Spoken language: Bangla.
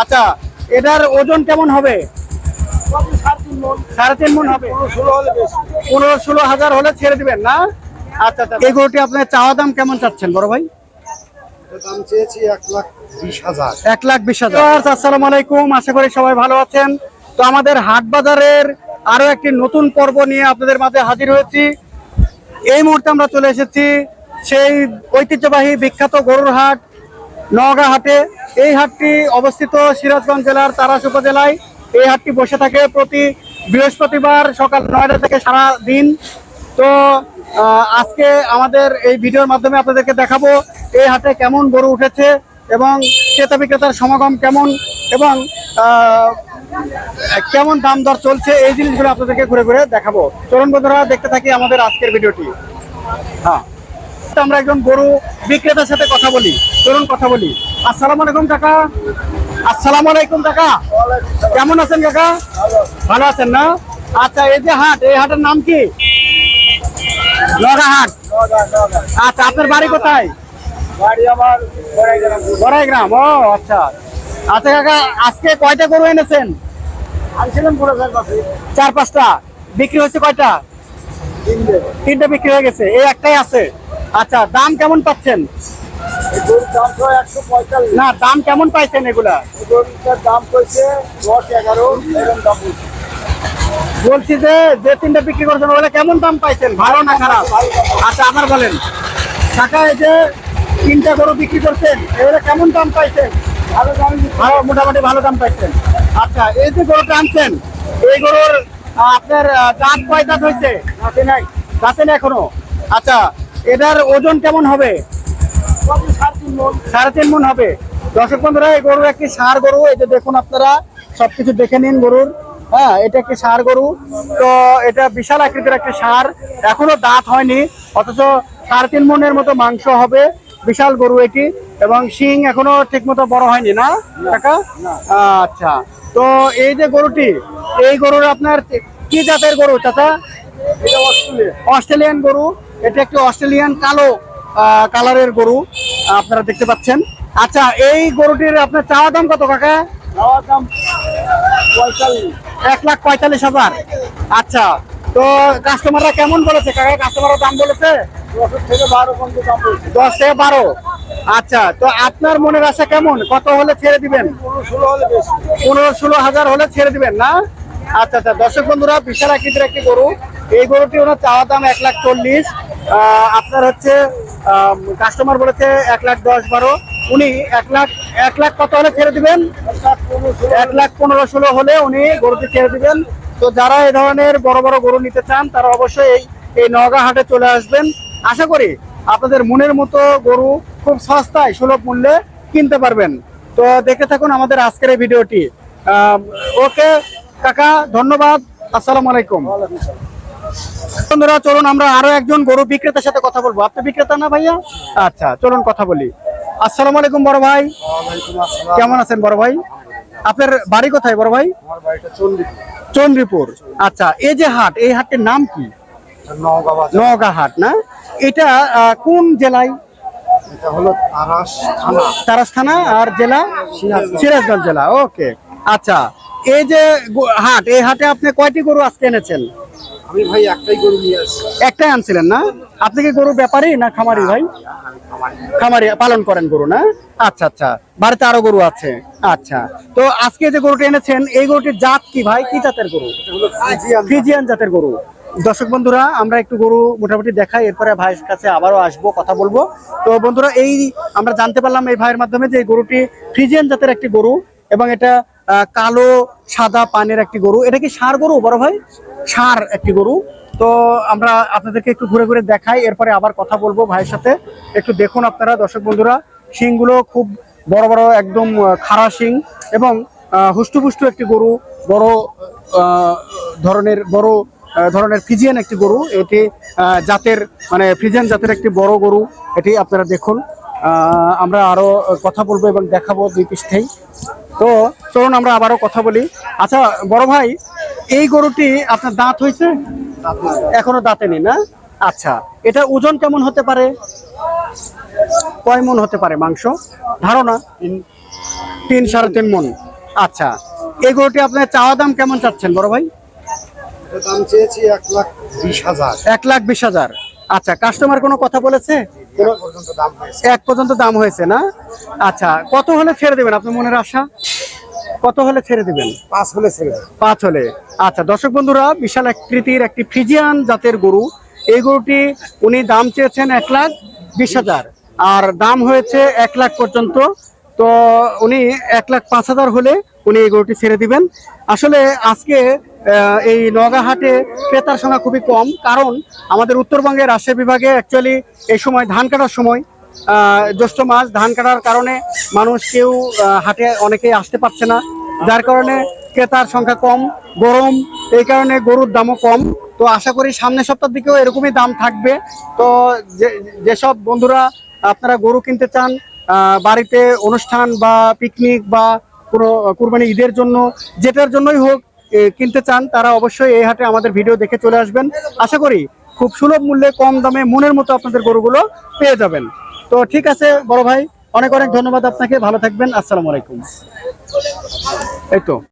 আচ্ছা এটার ওজন কেমন হবে? সাড়ে তিন মন হবে। পনেরো ষোলো হাজার হলে ছেড়ে দিবেন না? আচ্ছা আচ্ছা। এই গরুটি আপনার চাওয়া দাম কেমন চাচ্ছেন বড় ভাই? দাম চেয়েছি এক লাখ বিশ হাজার। এক লাখ বিশ হাজার। আসসালামু আলাইকুম। আশা করি সবাই ভালো আছেন। তো আমাদের হাট বাজারের আরও একটি নতুন পর্ব নিয়ে আপনাদের মাঝে হাজির হয়েছি। এই মুহূর্তে আমরা চলে এসেছি সেই ঐতিহ্যবাহী বিখ্যাত গরুর হাট। নওগাঁ হাটে। এই হাটটি অবস্থিত সিরাজগঞ্জ জেলার তারাস উপজেলায়। এই হাটটি বসে থাকে প্রতি বৃহস্পতিবার সকাল নয়টা থেকে সারা দিন তো আজকে আমাদের এই ভিডিওর মাধ্যমে আপনাদেরকে দেখাবো এই হাটে কেমন গরু উঠেছে এবং ক্রেতা বিক্রেতার সমাগম কেমন এবং কেমন দাম দর চলছে, এই জিনিসগুলো আপনাদেরকে ঘুরে ঘুরে দেখাবো। চলুন বন্ধুরা, দেখতে থাকি আমাদের আজকের ভিডিওটি। হ্যাঁ। তো আমরা একজন গরু বিক্রেতার সাথে কথা বলি চলুন কথা বলি। আসসালাম আলাইকুম কাকা। আসসালাম আলাইকুম কাকা। কেমন আছেন কাকা? ভালো আছেন না? আচ্ছা এই যে হাট এই হাটের নাম কি? লগা হাট আচ্ছা আপনার বাড়ি কোথায়? বাড়ি আমার বড়াইগ্রাম। ও আচ্ছা। আচ্ছা কাকা আজকে কয়টা গরু এনেছেন? আনছিলাম চার পাঁচটা। বিক্রি হয়েছে কয়টা? তিনটে। তিনটা বিক্রি হয়ে গেছে। এই একটাই আছে? আচ্ছা দাম কেমন পাচ্ছেন? না, দাম কেমন পাইছেন এগুলা? দাম বলছি যে যে তিনটা বিক্রি করছেন ওগুলা কেমন দাম পাইছেন, ভালো না খারাপ? আচ্ছা আবার বলেন। কাকা এই যে তিনটা গরু বিক্রি করছেন, এগুলা কেমন দাম পাইছেন? ভালো দাম ভালো মোটামুটি ভালো দাম পাইছেন। আচ্ছা এই যে গরুটা আনছেন, এই গরুর আপনার দাঁত কয় দাঁত হয়েছে? হাতে নাই। দাঁতে না এখনও। আচ্ছা এটার ওজন কেমন হবে? সাড়ে তিন মন হবে। দর্শক বন্ধুরা এই গরুর একটি সার গরু এই যে দেখুন আপনারা সবকিছু দেখে নিন গরুর। হ্যাঁ এটা একটি সার গরু। তো এটা বিশাল আকৃতির একটি সার এখনও দাঁত হয়নি অথচ সাড়ে তিন মনের মতো মাংস হবে। বিশাল গরু এটি। এবং শিং এখনও ঠিক মতো বড় হয়নি না কাকা? আচ্ছা। তো এই যে গরুটি এই গরুর আপনার কি জাতের গরু চাচা? অস্ট্রেলিয়ান গরু। এটা একটি অস্ট্রেলিয়ান কালো কালারের গরু আপনারা দেখতে পাচ্ছেন। আচ্ছা এই গরুটির আপনার চাওয়া দাম কত কাকা? দাম এক লাখ পঁয়তাল্লিশ হাজার। আচ্ছা তো কাস্টমাররা কেমন বলেছে কাকা? কাস্টমাররা দাম বলেছে? দশ থেকে বারো আচ্ছা তো আপনার মনের আশা কেমন? কত হলে ছেড়ে দিবেন? পনেরো ষোলো পনেরো ষোলো হাজার হলে ছেড়ে দিবেন না? আচ্ছা আচ্ছা দর্শক বন্ধুরা বিশাল আকৃতির একটি গরু। এই গরুটি ওনার চাওয়া দাম এক লাখ চল্লিশ। আপনার হচ্ছে কাস্টমার বলেছে এক লাখ দশ বারো। উনি এক লাখ এক লাখ কত হলে ছেড়ে দিবেন? এক লাখ পনেরো ষোলো হলে উনি গরুটি ছেড়ে দিবেন। তো যারা এই ধরনের বড় বড় গরু নিতে চান, তারা অবশ্যই এই এই নওগাঁ হাটে চলে আসবেন। আশা করি আপনাদের মনের মতো গরু খুব সস্তায় সুলভ মূল্যে কিনতে পারবেন। তো দেখে থাকুন আমাদের আজকের এই ভিডিওটি। ওকে, কাকা, ধন্যবাদ। আসসালামু আলাইকুম। বন্ধুরা চলুন আমরা আরও একজন গরু বিক্রেতার সাথে কথা বলব। আপনি বিক্রেতা না ভাইয়া? আচ্ছা চলুন কথা বলি। আসসালামু আলাইকুম বড় ভাই। কেমন আছেন বড় ভাই? আপনার বাড়ি কোথায় বড় ভাই? চন্দ্রীপুর আচ্ছা এই যে হাট এই হাটের নাম কি? নওগাঁ হাট না? এটা কোন জেলায়? তারাস থানা। আর জেলা। সিরাজগঞ্জ। জেলা ওকে। আচ্ছা এই যে হাট এই হাটে আপনি কয়টি গরু আজকে এনেছেন? আমি ভাই একটাই গরু নিয়ে আসছি। একটাই আনছিলেন না? আপনি কি গরু ব্যাপারী না খামারি ভাই? খামারি পালন করেন গরু না? আচ্ছা আচ্ছা। বাড়িতে আরও গরু আছে। আচ্ছা। তো আজকে যে গরুটা এনেছেন এই গরুটির জাত কি ভাই? কি জাতের গরু? ফ্রিজিয়ান জাতের গরু। দর্শক বন্ধুরা আমরা একটু গরু মোটামুটি দেখাই এরপরে ভাইয়ের কাছে আবারও আসব কথা বলব। তো বন্ধুরা এই আমরা জানতে পারলাম এই ভাইয়ের মাধ্যমে যে গরুটি ফ্রিজিয়ান জাতের একটি গরু এবং এটা কালো, সাদা পানের একটি গরু। এটা কি সার গরু, বড় ভাই? সার একটি গরু। তো আমরা আপনাদেরকে একটু ঘুরে ঘুরে দেখাই, এরপরে আবার কথা বলব ভাইয়ের সাথে। একটু দেখুন আপনারা, দর্শক বন্ধুরা। শিংগুলো খুব বড় বড়, একদম খাড়া শিং এবং হুষ্টপুষ্ট একটি গরু, বড় ধরনের বড় ধরনের ফিজিয়ান একটি গরু। এটি জাতের মানে ফিজিয়ান জাতের একটি বড় গরু। এটি আপনারা দেখুন। আমরা আরও কথা বলব এবং দেখাবো দুই পৃষ্ঠেই। তো চলুন আমরা আবারও কথা বলি। আচ্ছা বড় ভাই এই গরুটি আপনার দাঁত হয়েছে? এখনও দাঁতে নেই না? আচ্ছা এটা ওজন কেমন হতে পারে? কয় মন হতে পারে মাংস? ধারণা? তিন। সাড়ে তিন মন। আচ্ছা এই গরুটি আপনার চাওয়া দাম কেমন চাচ্ছেন বড় ভাই? দাম চেয়েছি এক লাখ বিশ হাজার। এক লাখ বিশ হাজার। আচ্ছা কাস্টমার কোনো কথা বলেছে? এক পর্যন্ত দাম হয়েছে। না? আচ্ছা কত হলে ছেড়ে দেবেন আপনার মনের আশা? কত হলে ছেড়ে দেবেন? পাঁচ হলে ছেড়ে পাঁচ হলে। আচ্ছা দর্শক বন্ধুরা বিশাল আকৃতির একটি ফ্রিজিয়ান জাতের গরু। এই গরুটি উনি দাম চেয়েছেন এক লাখ বিশ হাজার। আর দাম হয়েছে এক লাখ পর্যন্ত। তো উনি এক লাখ পাঁচ হাজার হলে উনি এই গরুটি ছেড়ে দিবেন। আসলে আজকে এই নওগাঁ হাটে ক্রেতার সংখ্যা খুবই কম, কারণ আমাদের উত্তরবঙ্গের রাজশাহী বিভাগে অ্যাকচুয়ালি এই সময় ধান কাটার সময় জ্যৈষ্ঠ মাস ধান কাটার কারণে মানুষ কেউ হাটে অনেকেই আসতে পারছে না, যার কারণে ক্রেতার সংখ্যা কম, গরম, এই কারণে গরুর দামও কম। তো আশা করি সামনের সপ্তাহের দিকেও এরকমই দাম থাকবে। তো যে- যেসব বন্ধুরা আপনারা গরু কিনতে চান বাড়িতে অনুষ্ঠান বা পিকনিক বা কোনো কুরবানি ঈদের জন্য, যেটার জন্যই হোক কিনতে চান, তারা অবশ্যই এই হাটে আমাদের ভিডিও দেখে চলে আসবেন। আশা করি খুব সুলভ মূল্যে কম দামে মনের মতো আপনাদের গরুগুলো পেয়ে যাবেন। তো ঠিক আছে, বড় ভাই, অনেক অনেক ধন্যবাদ আপনাকে। ভালো থাকবেন, আসসালামু আলাইকুম। এই তো।